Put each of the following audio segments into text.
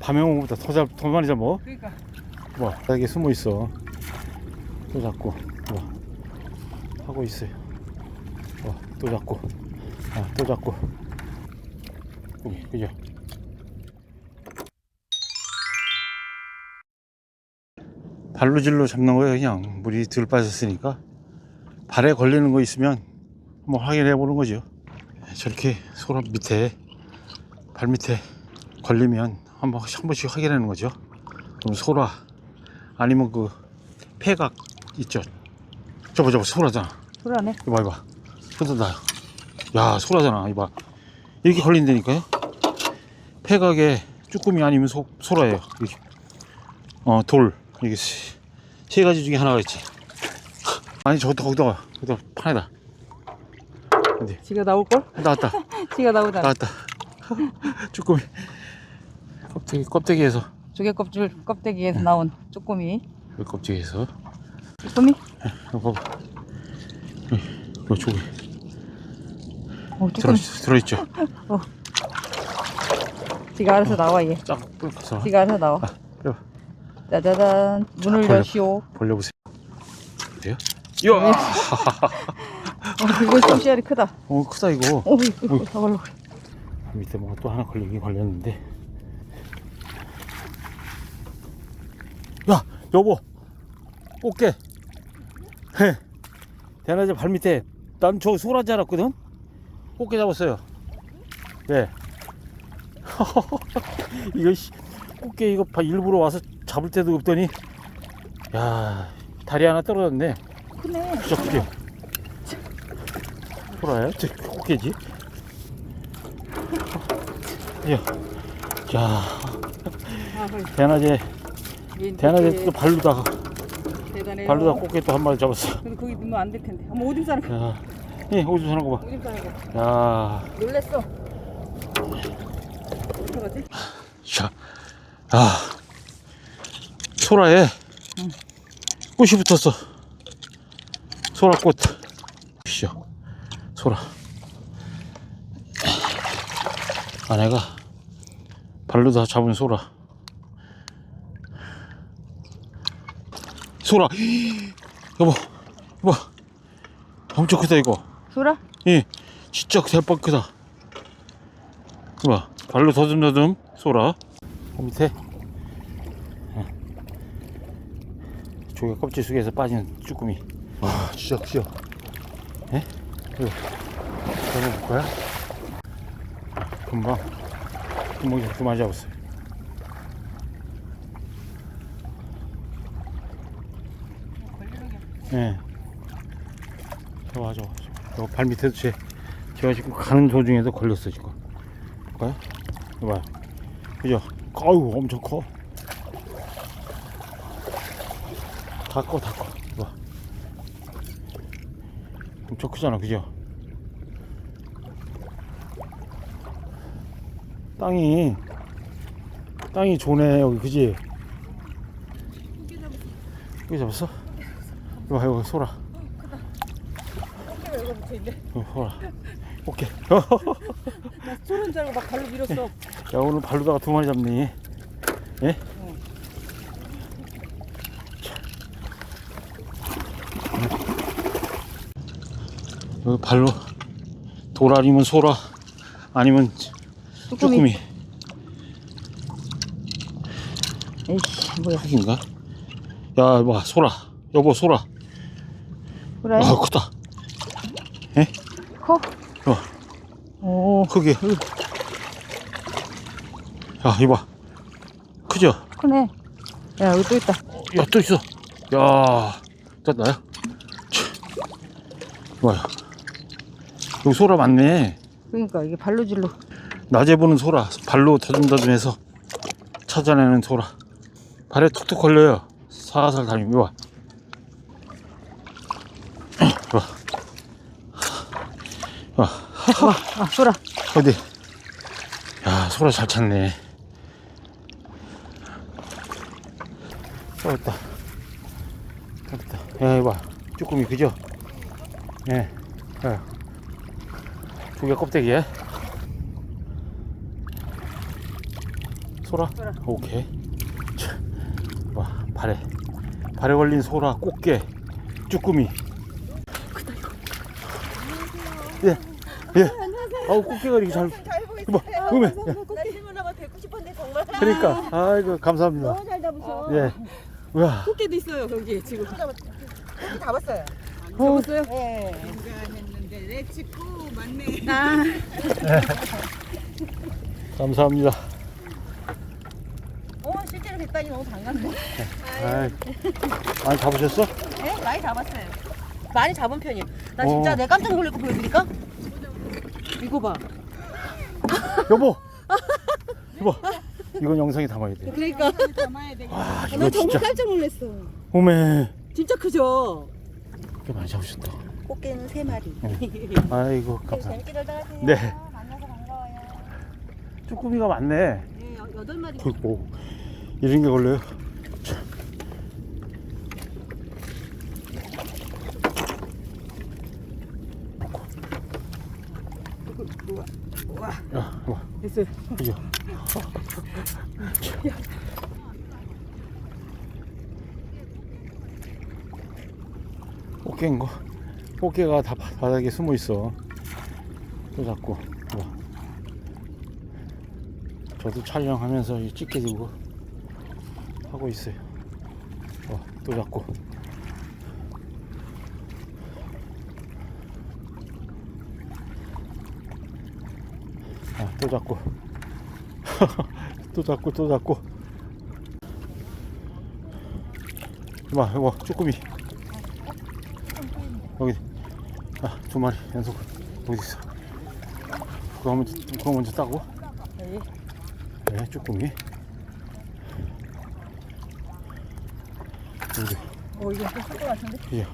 밤에 오는 것보다 더, 잡, 더 많이 잡어. 그러니까 와, 여기 숨어 있어. 또 잡고, 와, 하고 있어요. 와, 또 잡고, 아, 또 잡고. 여기, 그죠? 발로질로 잡는 거예요, 그냥. 물이 들 빠졌으니까. 발에 걸리는 거 있으면 한번 확인해 보는 거죠. 저렇게 소라 밑에, 발 밑에 걸리면 한 번, 한 번씩 확인하는 거죠. 그럼 소라, 아니면 그 폐각 있죠. 저거 저거 소라잖아. 불안해. 이봐 이봐. 쏟아나요. 야 소라잖아. 이봐. 이렇게 걸린다니까요. 폐각에 쭈꾸미 아니면 소, 소라예요. 이렇게. 어 돌. 이게 세, 세 가지 중에 하나가 있지. 아니 저것도 거기다가 거기다 판에다. 근데 지가 나올 걸? 나왔다. 지가 나오잖아. 나왔다. 쭈꾸미. 껍데기 껍데기에서 조개 껍질 껍데기에서 나온 쭈꾸미. 왜 껍데기에서 쭈꾸미? 이거. 이거 조개 어, 들어. 들어있죠. 지가 알아서 나와 얘. 쫙 뿔어서 지가 알아서 나와. 그래. 짜자잔. 문을 벌려. 여시오. 벌려보세요. 돼요? 이야, 어, 이거 좀 씨알이 크다. 어 크다 이거. 어, 이거 어이. 다 걸려. 밑에 뭐가 또 하나 걸리긴 걸렸는데. 야, 여보, 꽃게. 헤, 대낮에 발 밑에 난 저 소라지 않았거든. 꽃게 잡았어요. 네. 이거 씨, 꽃게 이거 봐, 일부러 와서 잡을 때도 없더니, 야, 다리 하나 떨어졌네. 크네. 진짜 크게. 소라야? 저 꽃게지? 야, 야. 대낮에 얘 대낮에 되게 또 발로다가 대단해요. 발로다 꽃게 또 한 마리 잡았어. 근데 거기 넣으면 안 될 텐데. 한번 오줌 싸는 거. 야, 예, 어디서 사는 거 봐. 오줌 싸는 거. 야, 놀랬어. 어떡하지? 자, 아, 소라에 꽃이 붙었어. 소라꽃. 보시죠, 소라. 아내가 발로 다 잡은 소라. 소라. 여보, 여보, 엄청 크다 이거. 소라? 예, 진짜 대박 크다. 봐, 발로 더듬더듬 쏘라. 그 밑에 예. 조개 껍질 속에서 빠진 쭈꾸미. 와, 진짜 크죠? 예? 이거 잡아볼 거야? 금방 금방 잡고 많이 잡았어요. 예. 좋아, 좋아. 저발 밑에도 제, 제가 지금 가는 도중에도 걸렸어, 지금. 볼까요? 이봐. 그죠? 아유, 엄청 커. 다 커, 다 커. 이봐. 엄청 크잖아, 그죠? 땅이, 땅이 좋네, 여기, 그지? 여기 잡았어? 이봐, 여기 소라. 여기가 붙어 있네. 어, 소라. 오케이. 나 소른 줄 알고 막 발로 밀었어. 야 오늘 발로다가 두 마리 잡니? 예? 여기 발로 돌 아니면 소라 아니면 쭈꾸미 에이씨, 뭐야. 흑인가? 야, 봐 소라 여보 소라 그래. 아 크다 커? 어. 오, 크게 야 이봐 크죠? 크네. 야, 여기 또 있다. 야, 또 있어. 야, 또 나야? 뭐야? 여기 소라 많네. 그러니까 이게 발로 질로. 낮에 보는 소라, 발로 더듬더듬해서 찾아내는 소라. 발에 툭툭 걸려요. 살살 다니면 와. 와. 와, 아, 소라. 어디? 야, 소라 잘 찾네. 잡았다. 잡았다. 야, 이봐. 쭈꾸미, 그죠? 예. 야. 두개 껍데기에. 소라? 소라. 오케이. 자, 와, 발에. 발에 걸린 소라, 꽃게, 쭈꾸미. 예, 예. 아우, 꽃게가 이렇게 잘. 잘 보고 이거 봐, 음에. 나 질문하고 뵙고 싶었는데 정말. 그러니까, 아이고, 감사합니다. 너무 잘 잡으셔. 예. 와, 꽃게도 있어요 여기 지금. 여기 잡았어요. 잡았어요? 네. 아 감사합니다. 어 실제로 뵙다니 너무 반갑네. 아이, 많이 잡으셨어? 네 많이 잡았어요. 많이 잡은 편이에요. 나 진짜 어. 내 깜짝 놀랄 거 보여드릴까? 이거 봐. 여보! 여보! 이건 영상에 담아야 돼. 그러니까. 와, 나 이거 정말 진짜. 깜짝 놀랐어. 오메. 진짜 크죠? 꽤 많이 잡으셨다. 꽃게는 세 마리. 아이고, 감사합니다. 재밌게 놀다 가세요. 네. 만나서 반가워요. 쭈꾸미가 많네. 네 여- 여덟 마리. 그리고 이런 게 걸려요. 참. 야, 와, 됐어요. 그죠? 꽃게인 거. 꽃게가 다 바- 바닥에 숨어 있어. 또 잡고. 와. 저도 촬영하면서 이 찍게 들고 하고 있어요. 어, 또 잡고. 또 잡고. 또 잡고, 또 잡고. 이봐, 이거 쭈꾸미. 여기, 아, 두 마리 연속. 어디 있어? 그거 먼저, 그거 먼저 따고. 네, 쭈꾸미. 여기, 어 이거 좀클것 같은데? 그죠?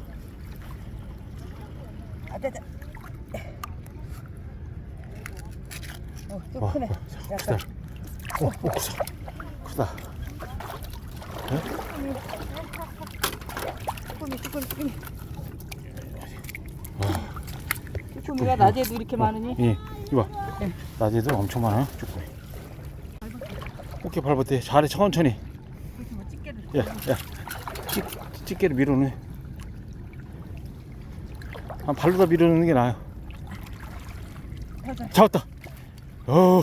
아 됐다. 어좀 와, 크네. 와, 크다. 오, 오, 크다. 크다. 쭈꾸미 쭈꾸미 쭈꾸미. 와. 쭈꾸미가 낮에도 이렇게 많으니? 예, 이봐. 네. 낮에도 엄청 많아요, 쭈꾸미. 꽃게 밟을 잘해, 천천히. 야, 야. 찌, 찌개를 밀어넣네. 아, 발로 다 밀어넣는 게 나아요. 잡았다. 어,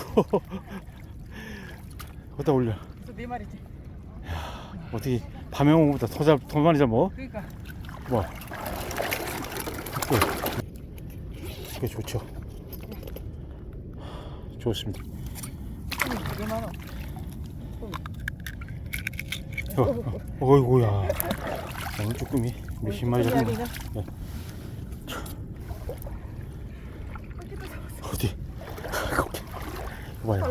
어디다 올려. 네 마리지. 어떻게 밤에 온 것보다 더, 잡, 더 많이 잡어? 그러니까. 뭐. 이게 좋죠. 좋습니다. 되게 많아. 어, 어, 어이구야. 오늘 쭈꾸미 몇십 마리 잡은 거야. 네. 어디? 꽃게. 봐요.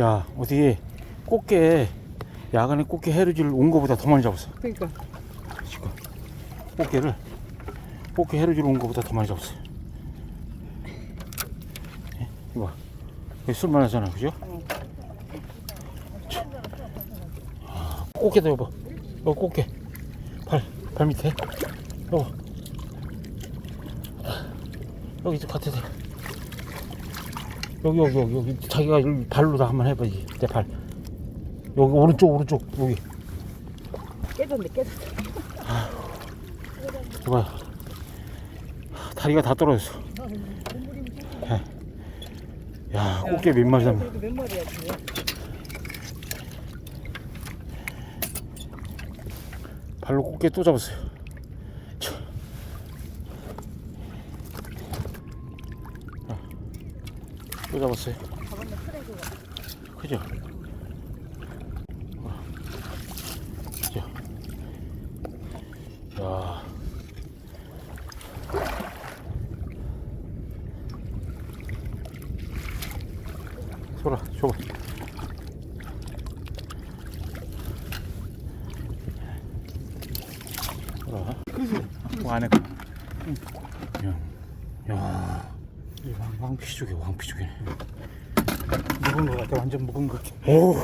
야, 어디 꽃게, 야간에 꽃게 해루질 온 거보다 더 많이 잡았어. 그러니까. 지금. 꽃게를, 꽃게 해루질 온 거보다 더 많이 잡았어요. 예? 이거 봐. 여기 쓸만하잖아, 그죠? 참. 아, 꽃게도 여보. 여기 꽃게. 발, 발 밑에. 여보. 여기 밭에 대. 여기, 여기, 여기, 여기. 자기가 여기 발로 다 한번 해봐야지. 내 발. 여기 오른쪽, 오른쪽, 여기. 깨졌네 깨졌어. 이봐요. 다리가 다 떨어졌어. 예. 야, 꽃게 몇 마리. 그래도 몇 마리야 지금. 발로 꽃게 또 잡았어요. 참. 아, 또 잡았어요. 그죠? 어. 그죠? 야. 소라, 줘봐. 소라. 그 안에. 응. 야, 야. 이 왕, 왕피죽이 왕피죽이네. 묵은 것 같아, 완전 묵은 것 같아. 오,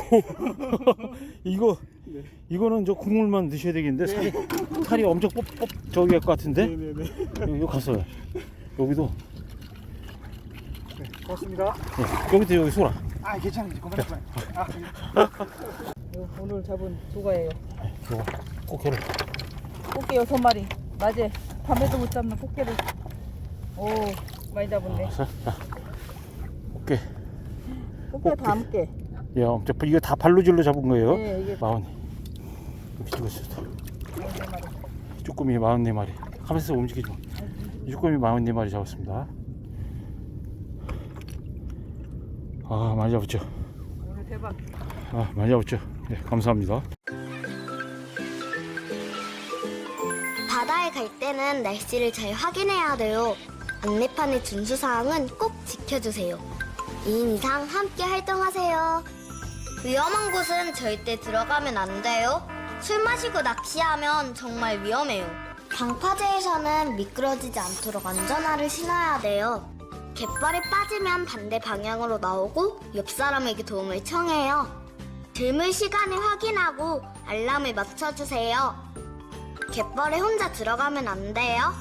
이거 이거는 저 국물만 드셔야 되겠는데 살이 살이 엄청 뻑뻑 저기 할 것 같은데. 여기, 여기 갔어요. 여기도 고맙습니다. 네, 여기도 여기 소라. 아 괜찮아 그만 그만 아 이거 오늘 잡은 조가예요. 이거 꽃게를 꽃게 여섯 마리. 낮에 밤에도 못 잡는 꽃게를. 오 많이 잡았네. 자, 자. 꽃게 다 함께. 야 엄청 이거 다 발로질로 잡은 거예요 네 이게 마흔 이렇게 찍었어 여섯 마리. 쭈꾸미 44마리 하면서 움직이지 마 쭈꾸미 44마리 잡았습니다 아 많이 잡았죠 오늘 대박. 아 많이 잡았죠 네 감사합니다 바다에 갈 때는 날씨를 잘 확인해야 돼요. 안내판의 준수사항은 꼭 지켜주세요. 2인 이상 함께 활동하세요. 위험한 곳은 절대 들어가면 안 돼요. 술 마시고 낚시하면 정말 위험해요. 방파제에서는 미끄러지지 않도록 안전화를 신어야 돼요. 갯벌에 빠지면 반대 방향으로 나오고 옆 사람에게 도움을 청해요. 들물 시간을 확인하고 알람을 맞춰주세요. 갯벌에 혼자 들어가면 안 돼요.